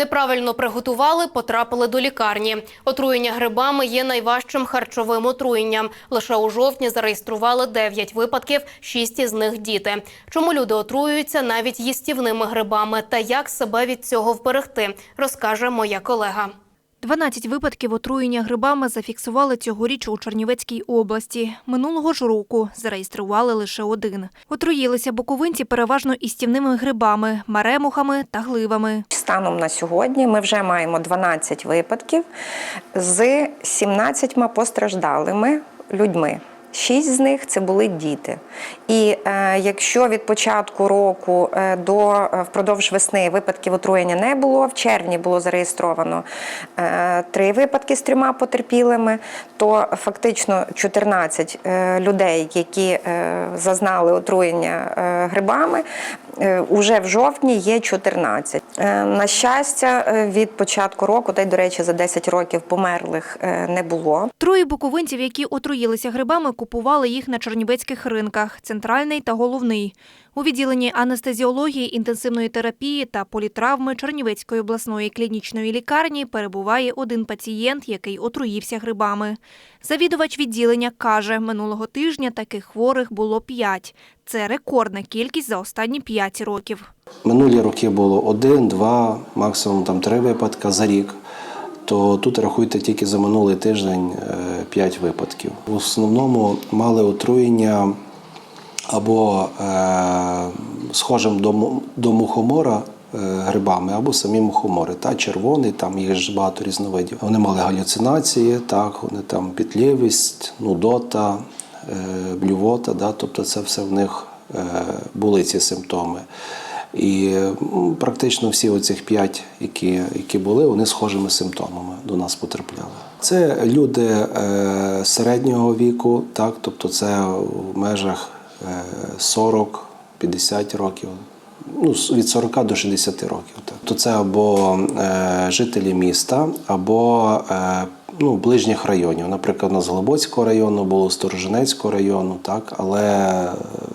Неправильно приготували, потрапили до лікарні. Отруєння грибами є найважчим харчовим отруєнням. Лише у жовтні зареєстрували 9 випадків, 6 із них діти. Чому люди отруюються навіть їстівними грибами та як себе від цього вберегти, розкаже моя колега. 12 випадків отруєння грибами зафіксували цьогоріч у Чернівецькій області. Минулого ж року зареєстрували лише один. Отруїлися буковинці переважно істівними грибами, маремухами та гливами. Станом на сьогодні ми вже маємо 12 випадків з 17 постраждалими людьми. Шість з них це були діти. І е, якщо від початку року е, до е, впродовж весни випадків отруєння не було, в червні було зареєстровано е, три випадки з трьома потерпілими, то фактично 14 е, людей, які е, зазнали отруєння е, грибами, е, уже в жовтні є 14. Е, на щастя, е, від початку року, та й, до речі, за 10 років померлих не було. Троє буковинців, які отруїлися грибами, купували їх на чернівецьких ринках – центральний та головний. У відділенні анестезіології, інтенсивної терапії та політравми Чернівецької обласної клінічної лікарні перебуває один пацієнт, який отруївся грибами. Завідувач відділення каже, минулого тижня таких хворих було п'ять. Це рекордна кількість за останні п'ять років. Минулі роки було один, два, максимум там три випадки за рік. То тут рахуйте тільки за минулий тиждень 5 випадків. В основному мали отруєння або е, схожим до, до мухомора е, грибами, або самі мухомори. Та червоний, там їх ж багато різновидів. Вони мали галюцинації, так, вони там пітлівість, нудота, е, блювота, да, тобто це все в них е, були ці симптоми. І практично всі оцих п'ять, які, які були, вони схожими симптомами до нас потрапляли. Це люди е, середнього віку, так, тобто це в межах е, 40-50 років, ну, від 40 до 60 років. Так. То це або е, жителі міста, або е, ну, ближніх районів. Наприклад, у нас Глибоцького району було Сторожинецького району, так, але е,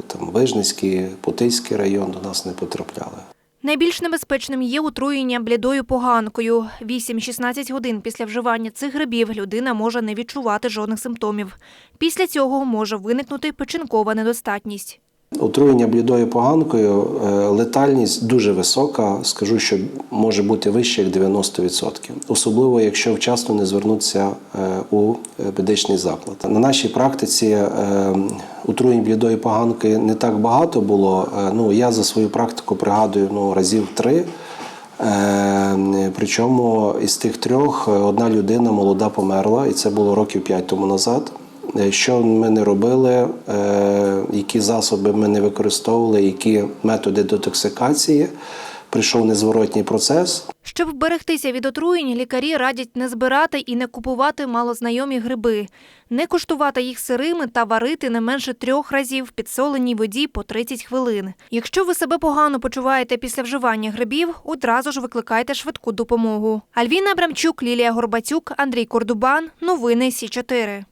там Вижницький, Путильський район до нас не потрапляли. Найбільш небезпечним є отруєння блідою поганкою. 8-16 годин після вживання цих грибів людина може не відчувати жодних симптомів. Після цього може виникнути печінкова недостатність. Отруєння блідою поганкою, е, летальність дуже висока, скажу, що може бути вище як 90%. Особливо, якщо вчасно не звернутися е, у медичний заклад. На нашій практиці е, отруєнь блідою поганкою не так багато було. Ну, я за свою практику пригадую ну, разів три. Причому із тих трьох одна людина молода померла, і це було років п'ять тому назад. Е, Що ми не робили, е, які засоби ми не використовували, які методи детоксикації, прийшов незворотній процес. Щоб вберегтися від отруєнь, лікарі радять не збирати і не купувати малознайомі гриби, не куштувати їх сирими та варити не менше трьох разів в підсоленій воді по 30 хвилин. Якщо ви себе погано почуваєте після вживання грибів, одразу ж викликайте швидку допомогу. Альвіна Абрамчук, Лілія Горбацюк, Андрій Кордубан. Новини Сі 4